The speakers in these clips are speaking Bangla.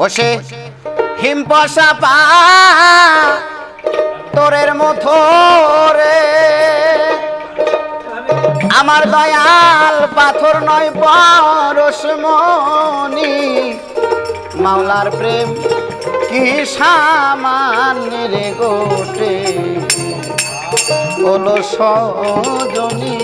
বসে। হিম পশা পা তোরের মতো রে আমার দয়াল পাথর নয় পরশমণি মাওলার প্রেম কি সামান রে গোটে? বলো সজনী।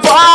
bye.